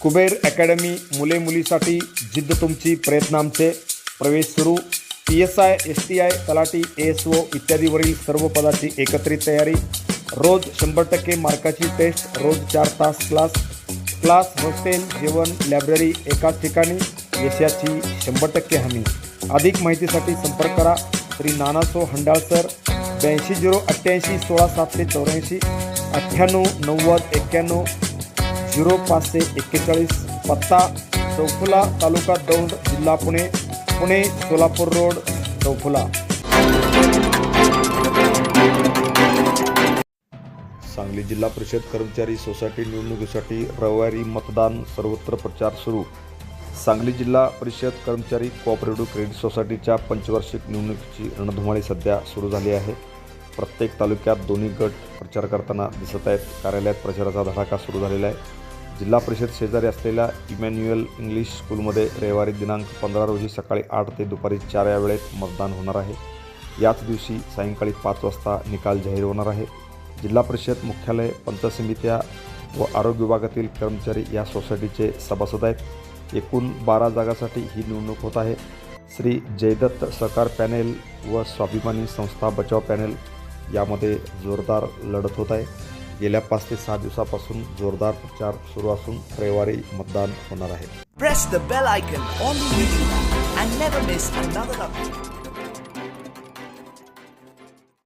Kuber academy मुले मुलीसाठी जिद्द तुमची प्रयत्न आमचे. प्रवेश सुरू. P S I S T I talathi A S O इत्यादीवरील सर्व पदाची एकत्रित तयारी. रोज शंभर टक्के मार्काची टेस्ट रोज चार तास क्लास. क्लास हॉस्टेल जेवण लायब्ररी एकाच ठिकाणी. यशाची शंभर टक्के हमी. अधिक माहितीसाठी संपर्क करा. श्री नानासो हंडाळसर ब्याऐंशी झिरो अठ्ठ्याऐंशी सोळा सातशे चौऱ्याऐंशी. अठ्ठ्याण्णव नव्वद एक्क्याण्णव. झिरो पाचशे एक्केचाळीस पत्ता चौफुला तालुका दौंड जिल्हा पुणे पुणे सोलापूर रोड चौफुला. सांगली जिल्हा परिषद कर्मचारी सोसायटी निवडणुकीसाठी रविवारी मतदान सर्वत्र प्रचार सुरू. सांगली जिल्हा परिषद कर्मचारी कोऑपरेटिव्ह क्रेडिट सोसायटीच्या पंचवार्षिक निवडणुकीची रणधुमाळी सध्या सुरू झाली आहे. प्रत्येक तालुक्यात दोन्ही गट प्रचार करताना दिसत आहेत. कार्यालयात प्रचाराचा धडाका सुरू झालेला आहे. जिल्हा परिषद शेजारी असलेल्या इमॅन्युअल इंग्लिश स्कूलमध्ये रविवारी दिनांक पंधरा रोजी सकाळी आठ ते दुपारी चार या वेळेत मतदान होणार आहे. याच दिवशी सायंकाळी पाच वाजता निकाल जाहीर होणार आहे. जिल्हा परिषद मुख्यालय पंचायत समित्या व आरोग्य विभागातील कर्मचारी या सोसायटीचे सभासद आहेत. एकूण बारा जागासाठी ही निवडणूक होत आहे. श्री जयदत्त सहकार पॅनेल व स्वाभिमानी संस्था बचाव पॅनेल यामध्ये जोरदार लढत होत आहे. गेल्या पाच ते सहा दिवसापासून जोरदार प्रचार सुरू असून रविवारी मतदान होणार आहे.